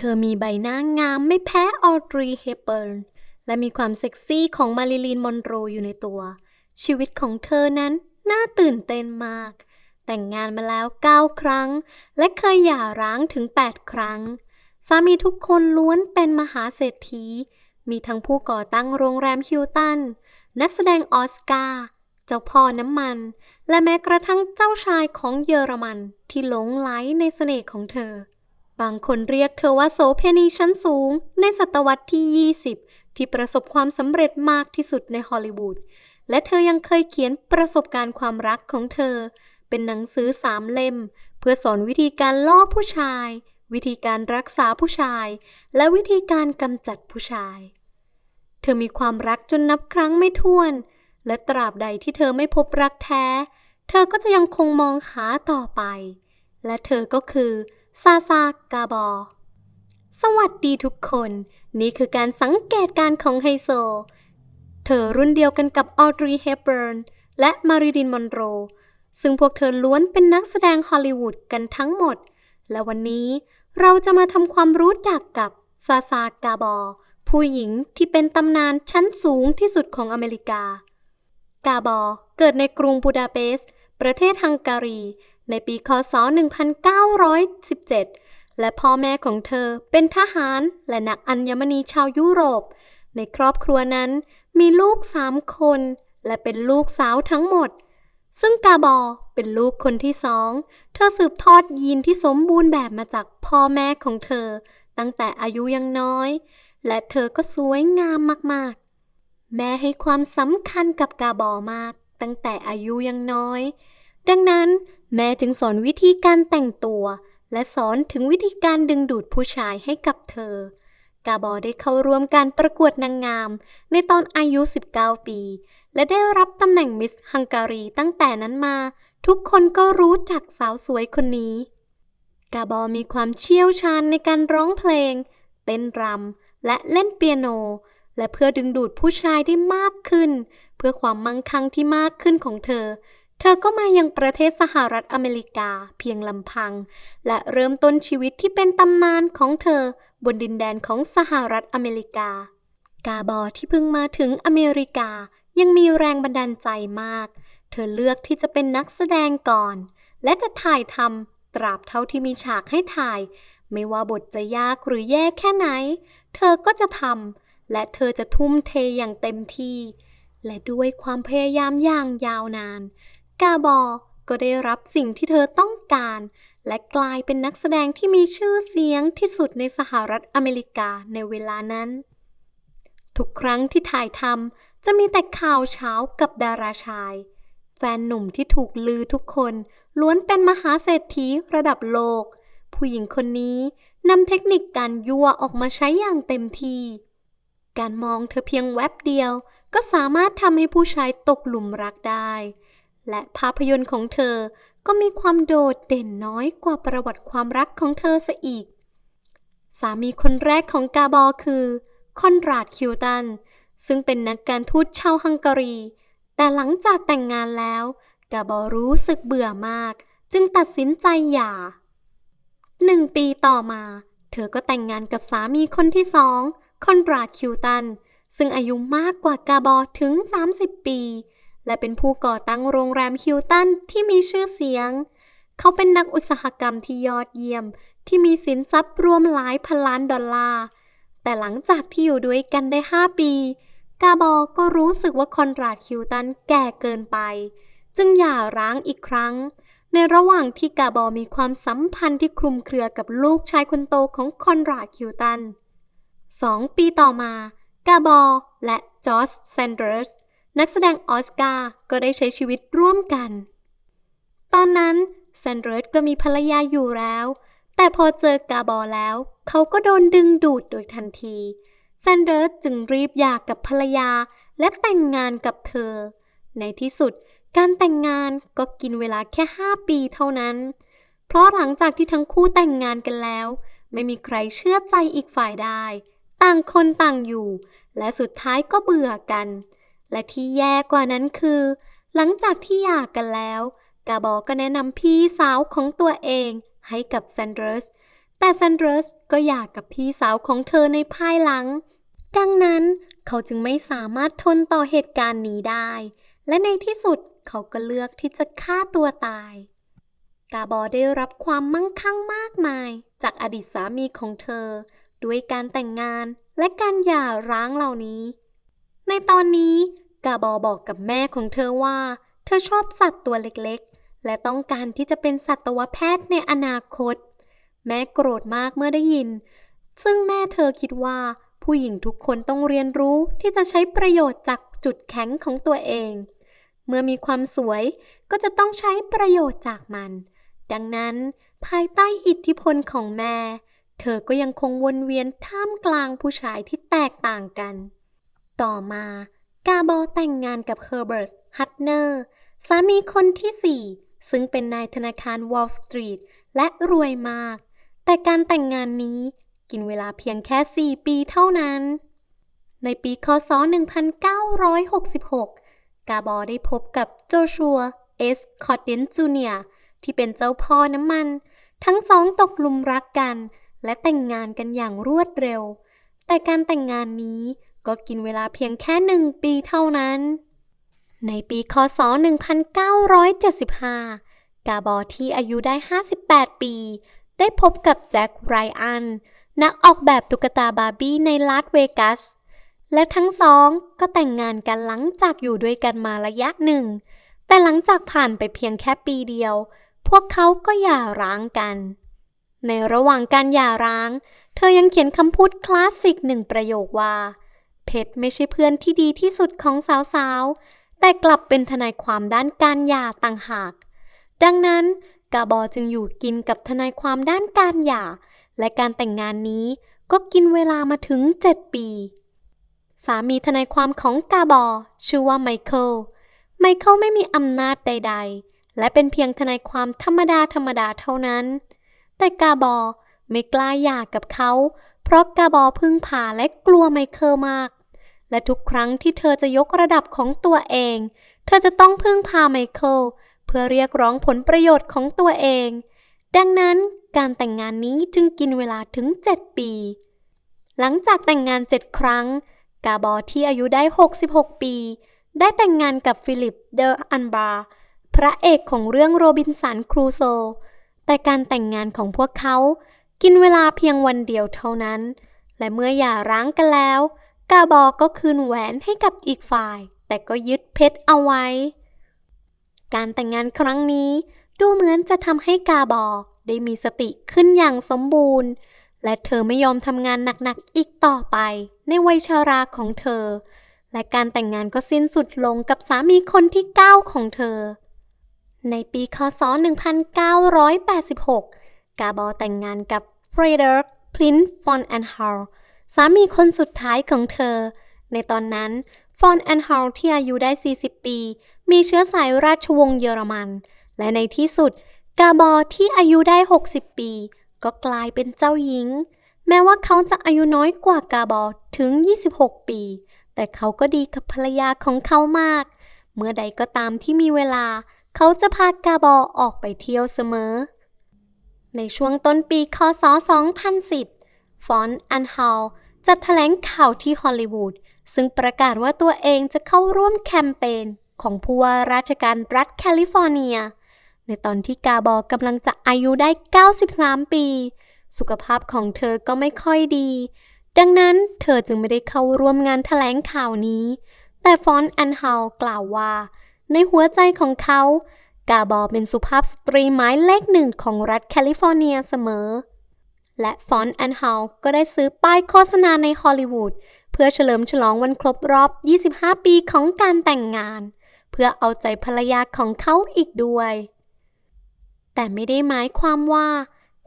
เธอมีใบหน้างามไม่แพ้ออดรีเฮเบิร์น และมีความเซ็กซี่ของมาริลีนมอนโรอยู่ในตัว ชีวิตของเธอนั้นน่าตื่นเต้นมาก แต่งงานมาแล้ว 9 ครั้ง และเคยหย่าร้างถึง 8 ครั้ง สามีทุกคนล้วนเป็นมหาเศรษฐี มีทั้งผู้ก่อตั้งโรงแรมฮิลตัน นักแสดงออสการ์เจ้าพ่อน้ำมัน และแม้กระทั่งเจ้าชายของเยอรมันที่หลงไหลในเสน่ห์ของเธอ บางคนเรียกเธอว่าโสเพณีชั้นสูง ในศตวรรษที่ 20 ที่ประสบความสำเร็จมากที่สุดในฮอลลีวูด และเธอยังเคยเขียนประสบการณ์ความรักของเธอ เป็นหนังสือสามเล่ม เพื่อสอนวิธีการล่อผู้ชาย วิธีการรักษาผู้ชาย และวิธีการกำจัดผู้ชาย เธอมีความรักจนนับครั้งไม่ถ้วน และตราบใดที่เธอไม่พบรักแท้ เธอก็จะยังคงมองหาต่อไป และเธอก็คือ ซาซากาบอ สวัสดีทุกคน นี่คือการสังเกตการของไฮโซ เธอรุ่นเดียวกันกับออดรีเฮเบิร์นและมาริลินมอนโร ซึ่งพวกเธอล้วนเป็นนักแสดงฮอลลีวูดกันทั้งหมด และวันนี้เราจะมาทำความรู้จักกับซาซากาบอ ผู้หญิงที่เป็นตำนานชั้นสูงที่สุดของอเมริกา กาบอเกิดในกรุงบูดาเปสต์ประเทศฮังการี ในปีคศ 1917 และพ่อแม่ของเธอเป็นทหารและนักอัญมณีชาวยุโรป ในครอบครัวนั้นมีลูกสามคน และเป็นลูกสาวทั้งหมด ซึ่งกาบอเป็นลูกคนที่สอง เธอสืบทอดยีนที่สมบูรณ์แบบมาจากพ่อแม่ของเธอ ตั้งแต่อายุยังน้อย และเธอก็สวยงามมากๆ แม่ให้ความสำคัญกับกาบอมาก ตั้งแต่อายุยังน้อย ดังนั้น แม่จึงสอนวิธีการแต่งตัว และสอนถึงวิธีการดึงดูดผู้ชายให้กับเธอ กาบอได้เข้าร่วมการประกวดนางงาม ในตอนอายุ 19 ปี และได้รับตำแหน่งมิสฮังการีตั้งแต่นั้นมา ทุกคนก็รู้จักสาวสวยคนนี้ กาบอมีความเชี่ยวชาญในการร้องเพลง เต้นรำและเล่นเปียโน และเพื่อดึงดูดผู้ชายได้มากขึ้น เพื่อความมั่งคั่งที่มากขึ้นของเธอ เธอก็มายังประเทศสหรัฐอเมริกาเพียงลำพัง และเริ่มต้นชีวิตที่เป็นตำนานของเธอบนดินแดนของสหรัฐอเมริกา กาบอที่เพิ่งมาถึงอเมริกายังมีแรงบันดาลใจมาก เธอเลือกที่จะเป็นนักแสดงก่อน และจะถ่ายทำตราบเท่าที่มีฉากให้ถ่าย ไม่ว่าบทจะยากหรือแย่แค่ไหน เธอก็จะทำและเธอจะทุ่มเทอย่างเต็มที่ และด้วยความพยายามอย่างยาวนาน กาบอก็ได้รับสิ่งที่เธอต้องการ และกลายเป็นนักแสดงที่มีชื่อเสียงที่สุดในสหรัฐอเมริกาในเวลานั้น ทุกครั้งที่ถ่ายทำจะมีแต่ข่าวเช้ากับดาราชาย แฟนหนุ่มที่ถูกลือทุกคนล้วนเป็นมหาเศรษฐีระดับโลก ผู้หญิงคนนี้นำเทคนิคการยั่วออกมาใช้อย่างเต็มที่ การมองเธอเพียงแวบเดียวก็สามารถทำให้ผู้ชายตกหลุมรักได้ และภาพยนตร์ของเธอก็มีความโดดเด่นน้อยกว่าประวัติความรักของเธอซะอีก สามีคนแรกของกาบอคือคอนราดคิวตัน ซึ่งเป็นนักการทูตชาวฮังการี แต่หลังจากแต่งงานแล้ว กาบอรู้สึกเบื่อมาก จึงตัดสินใจหย่าหนึ่งปีต่อมา เธอก็แต่งงานกับสามีคนที่สองคอนราดคิวตัน ซึ่งอายุมากกว่ากาบอถึง 30 ปี และเป็นผู้ก่อตั้งโรงแรมคิวตันที่มีชื่อเสียง เขาเป็นนักอุตสาหกรรมที่ยอดเยี่ยม ที่มีสินทรัพย์รวมหลายพันล้านดอลลาร์ แต่หลังจากที่อยู่ด้วยกันได้ 5 ปี กาบอก็รู้สึกว่าคอนราดคิวตันแก่เกินไป จึงหย่าร้างอีกครั้ง ในระหว่างที่กาบอมีความสัมพันธ์ที่คลุมเครือกับลูกชายคนโตของคอนราดคิวตันสองปีต่อมา กาบอและจอร์จแซนเดอร์ส นักแสดงออสการ์ก็ได้ใช้ชีวิตร่วมกัน ตอนนั้นแซนเดอร์สก็มีภรรยาอยู่แล้ว แต่พอเจอกาบอแล้ว เขาก็โดนดึงดูดโดยทันทีแซนเดอร์สจึงรีบหย่ากกับภรรยาและแต่งงานกับเธอ ในที่สุดการแต่งงานก็กินเวลาแค่ 5 ปีเท่านั้น เพราะหลังจากที่ทั้งคู่แต่งงานกันแล้ว ไม่มีใครเชื่อใจอีกฝ่ายได้ ต่างคนต่างอยู่ และสุดท้ายก็เบื่อกัน และที่แย่กว่านั้นคือ หลังจากที่หย่ากันแล้ว กาบอก็แนะนำพี่สาวของตัวเองให้กับแซนเดอร์ส แต่ซันเดรสก็อยากกับพี่สาวของเธอในภายหลัง ดังนั้นเขาจึงไม่สามารถทนต่อเหตุการณ์นี้ได้ และในที่สุดเขาก็เลือกที่จะฆ่าตัวตาย กาบอได้รับความมั่งคั่งมากมาย จากอดีตสามีของเธอ ด้วยการแต่งงานและการหย่าร้างเหล่านี้ ในตอนนี้กาบอบอกกับแม่ของเธอว่า เธอชอบสัตว์ตัวเล็กๆ และต้องการที่จะเป็นสัตวแพทย์ในอนาคต แม่โกรธมากเมื่อได้ยิน ซึ่งแม่เธอคิดว่า ผู้หญิงทุกคนต้องเรียนรู้ที่จะใช้ประโยชน์จากจุดแข็งของตัวเอง เมื่อมีความสวยก็จะต้องใช้ประโยชน์จากมัน ดังนั้นภายใต้อิทธิพลของแม่ เธอก็ยังคงวนเวียนท่ามกลางผู้ชายที่แตกต่างกัน ต่อมากาโบแต่งงานกับเฮอร์เบิร์ต ฮัตเนอร์ สามีคนที่ 4 ซึ่งเป็นนายธนาคารวอลล์สตรีทและรวยมาก แต่การแต่งงานนี้กินเวลาเพียงแค่ 4 ปีเท่านั้น ในปีคศ 1966 กาบอได้พบกับโจชัว เอสคอดเดนจูเนียที่เป็นเจ้าพ่อน้ำมัน ทั้งสองตกหลุมรักกัน และแต่งงานกันอย่างรวดเร็ว แต่การแต่งงานนี้ ก็กินเวลาเพียงแค่หนึ่งปีเท่านั้น ในปีคศ 1975 กาบอที่อายุได้ 58 ปี ได้พบกับแจ็คไรอัน นักออกแบบตุ๊กตาบาร์บี้ในลาสเวกัส และทั้งสองก็แต่งงานกันหลังจากอยู่ด้วยกันมาระยะหนึ่ง แต่หลังจากผ่านไปเพียงแค่ปีเดียว พวกเขาก็หย่าร้างกัน ในระหว่างการหย่าร้าง เธอยังเขียนคำพูดคลาสสิกหนึ่งประโยคว่า เพชรไม่ใช่เพื่อนที่ดีที่สุดของสาวๆ แต่กลับเป็นทนายความด้านการหย่าต่างหาก ดังนั้นกาบอจึงอยู่กินกับทนายความด้านการหย่า และการแต่งงานนี้ก็กินเวลามาถึง 7 ปี สามีทนายความของกาบอ ชื่อว่าไมเคิล ไมเคิลไม่มีอำนาจใด ๆ และเป็นเพียงทนายความธรรมดาธรรมดาเท่านั้น แต่กาบอไม่กล้าหย่ากับเขา เพราะกาบอพึ่งพาและกลัวไมเคิลมาก และทุกครั้งที่เธอจะยกระดับของตัวเอง เธอจะต้องพึ่งพาไมเคิลเพื่อเรียกร้องผลประโยชน์ของตัวเอง ดังนั้นการแต่งงานนี้จึงกินเวลาถึง 7 ปี หลังจากแต่งงาน 7 ครั้ง กาบอที่อายุได้ 66 ปี ได้แต่งงานกับฟิลิปเดออันบาพระเอกของเรื่องโรบินสันครูโซ แต่การแต่งงานของพวกเขา กินเวลาเพียงวันเดียวเท่านั้น และเมื่อหย่าร้างกันแล้ว กาบอก็คืนแหวนให้กับอีกฝ่าย แต่ก็ยึดเพชรเอาไว้ การแต่งงานครั้งนี้ดูเหมือนจะทำให้กาบอได้มีสติขึ้นอย่างสมบูรณ์ และเธอไม่ยอมทำงานหนักๆอีกต่อไปในวัยชาราของเธอ และการแต่งงานก็สิ้นสุดลงกับสามีคนที่ 9 ของเธอ ในปีคศ 1986 กาบอแต่งงานกับเฟรเดริกพลินต์ฟอนแอนฮาล สามีคนสุดท้ายของเธอ ในตอนนั้น ฟอนแอนฮาลที่อายุได้ 40 ปี มีเชื้อสายราชวงศ์เยอรมัน และในที่สุด กาบอที่อายุได้ 60 ปี ก็กลายเป็นเจ้าหญิง แม้ว่าเขาจะอายุน้อยกว่ากาบอถึง 26 ปี แต่เขาก็ดีกับภรรยาของเขามาก เมื่อใดก็ตามที่มีเวลา เขาจะพากาบอออกไปเที่ยวเสมอ ในช่วงต้นปีคศ 2010 ฟอนต์อันฮาลจัดแถลงข่าวที่ฮอลลีวูดซึ่งประกาศว่าตัวเองจะเข้าร่วมแคมเปญของผู้ว่าราชการรัฐแคลิฟอร์เนีย ในตอนที่กาบอกำลังจะอายุได้ 93 ปี สุขภาพของเธอก็ไม่ค่อยดี ดังนั้นเธอจึงไม่ได้เข้าร่วมงานแถลงข่าวนี้ แต่ฟอนต์อันฮาลกล่าวว่า ในหัวใจของเขา กาบอเป็นสุภาพสตรีหมายเลขหนึ่งของรัฐแคลิฟอร์เนียเสมอ และฟอนต์แอนฮาลก็ได้ซื้อป้ายโฆษณาในฮอลลีวูดเพื่อเฉลิมฉลองวันครบรอบ 25 ปีของการแต่งงาน เพื่อเอาใจภรรยาของเขาอีกด้วย แต่ไม่ได้หมายความว่า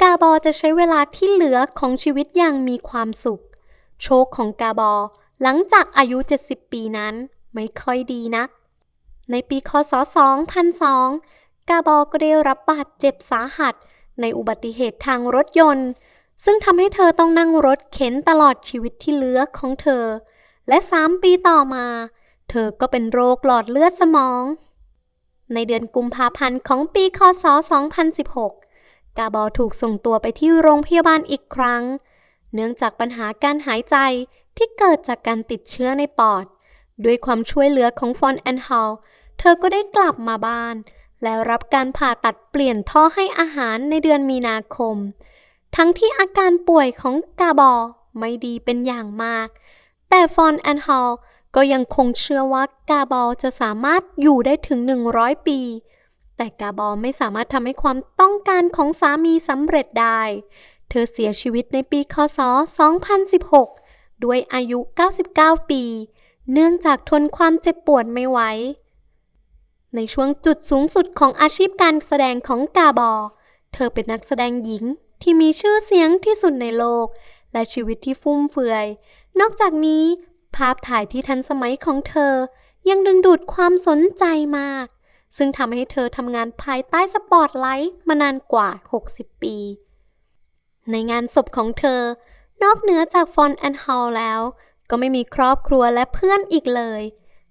กาบอจะใช้เวลาที่เหลือของชีวิตอย่างมีความสุข โชคของกาบอหลังจากอายุ 70 ปีนั้นไม่ค่อยดีนัก ในปีคศ 2002 กาบอก็ได้รับบาดเจ็บสาหัสในอุบัติเหตุทางรถยนต์ ซึ่งทำให้เธอต้องนั่งรถเข็นตลอดชีวิตที่เหลือของเธอ และ 3 ปีต่อมา เธอก็เป็นโรคหลอดเลือดสมอง ในเดือนกุมภาพันธ์ของปีคศ 2016 กาบอถูกส่งตัวไปที่โรงพยาบาลอีกครั้ง เนื่องจากปัญหาการหายใจที่เกิดจากการติดเชื้อในปอด ด้วยความช่วยเหลือของฟอนแอนฮาลเธอก็ได้กลับมาบ้าน แล้วรับการผ่าตัดเปลี่ยนท่อให้อาหารในเดือนมีนาคม ทั้งที่อาการป่วยของกาบอไม่ดีเป็นอย่างมาก แต่ฟอนแอนฮาลก็ยังคงเชื่อว่ากาบอจะสามารถอยู่ได้ถึง 100 ปี แต่กาบอไม่สามารถทำให้ความต้องการของสามีสำเร็จได้ เธอเสียชีวิตในปีคศ 2016 ด้วยอายุ 99 ปี เนื่องจากทนความเจ็บปวดไม่ไหว ในช่วงจุดสูงสุดของอาชีพการแสดงของกาบอ เธอเป็นนักแสดงหญิง ที่มีชื่อเสียงที่สุดในโลก และชีวิตที่ฟุ่มเฟือย นอกจากนี้ ภาพถ่ายที่ทันสมัยของเธอ ยังดึงดูดความสนใจมาก ซึ่งทำให้เธอทำงานภายใต้สปอตไลท์มานานกว่า 60 ปี ในงานศพของเธอ นอกเหนือจากฟอนแอนฮาลแล้ว ก็ไม่มีครอบครัวและเพื่อนอีกเลย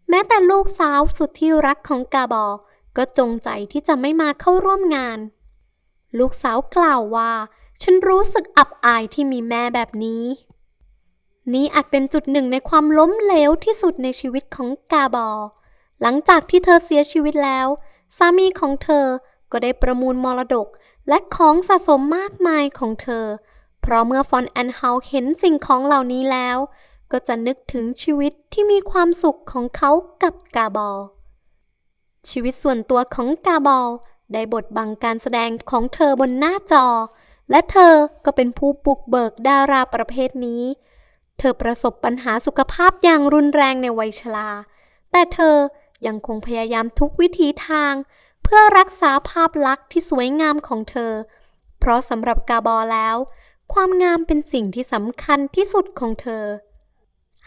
แม้แต่ลูกสาวสุดที่รักของกาบอก็จงใจที่จะไม่มาเข้าร่วมงาน ลูกสาวกล่าวว่า ฉันรู้สึกอับอายที่มีแม่แบบนี้ นี่อาจเป็นจุดหนึ่งในความล้มเหลวที่สุดในชีวิตของกาบอ หลังจากที่เธอเสียชีวิตแล้ว สามีของเธอก็ได้ประมูลมรดกและของสะสมมากมายของเธอ เพราะเมื่อฟอนแอนเฮาเห็นสิ่งของเหล่านี้แล้ว ก็จะนึกถึงชีวิตที่มีความสุขของเขากับกาบอ ชีวิตส่วนตัวของกาบอได้บทบังการแสดงของเธอบนหน้าจอ และเธอก็เป็นผู้บุกเบิกดาราประเภทนี้ เธอประสบปัญหาสุขภาพอย่างรุนแรงในวัยชรา แต่เธอยังคงพยายามทุกวิถีทาง เพื่อรักษาภาพลักษณ์ที่สวยงามของเธอ เพราะสำหรับกาบอแล้ว ความงามเป็นสิ่งที่สำคัญที่สุดของเธอ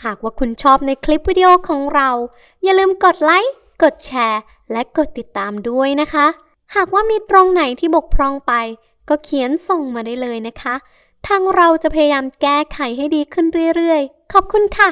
หากว่าคุณชอบในคลิปวิดีโอของเรา อย่าลืมกดไลค์ กดแชร์ และกดติดตามด้วยนะคะ หากว่ามีตรงไหนที่บกพร่องไป ก็เขียนส่งมาได้เลยนะคะ ทางเราจะพยายามแก้ไขให้ดีขึ้นเรื่อยๆ ขอบคุณค่ะ